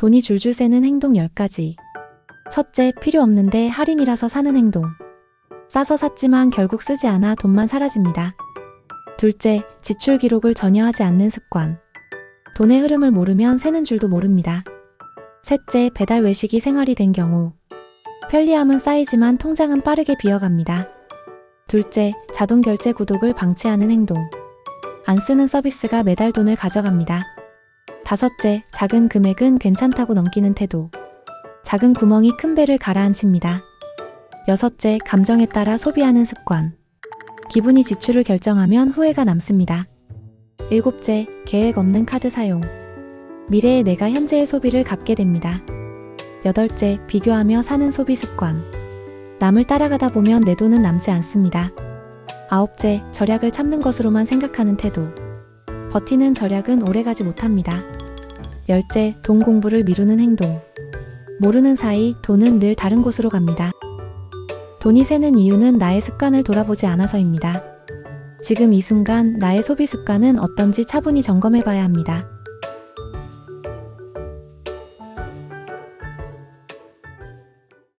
돈이 줄줄 새는 행동 10가지. 첫째, 필요 없는데 할인이라서 사는 행동. 싸서 샀지만 결국 쓰지 않아 돈만 사라집니다. 둘째, 지출 기록을 전혀 하지 않는 습관. 돈의 흐름을 모르면 새는 줄도 모릅니다. 셋째, 배달 외식이 생활이 된 경우. 편리함은 쌓이지만 통장은 빠르게 비어갑니다. 둘째, 자동 결제 구독을 방치하는 행동. 안 쓰는 서비스가 매달 돈을 가져갑니다. 다섯째, 작은 금액은 괜찮다고 넘기는 태도. 작은 구멍이 큰 배를 가라앉힙니다. 여섯째, 감정에 따라 소비하는 습관. 기분이 지출을 결정하면 후회가 남습니다. 일곱째, 계획 없는 카드 사용. 미래의 내가 현재의 소비를 갚게 됩니다. 여덟째, 비교하며 사는 소비 습관. 남을 따라가다 보면 내 돈은 남지 않습니다. 아홉째, 절약을 참는 것으로만 생각하는 태도. 버티는 절약은 오래가지 못합니다. 열째, 돈 공부를 미루는 행동. 모르는 사이 돈은 늘 다른 곳으로 갑니다. 돈이 새는 이유는 나의 습관을 돌아보지 않아서입니다. 지금 이 순간 나의 소비 습관은 어떤지 차분히 점검해 봐야 합니다.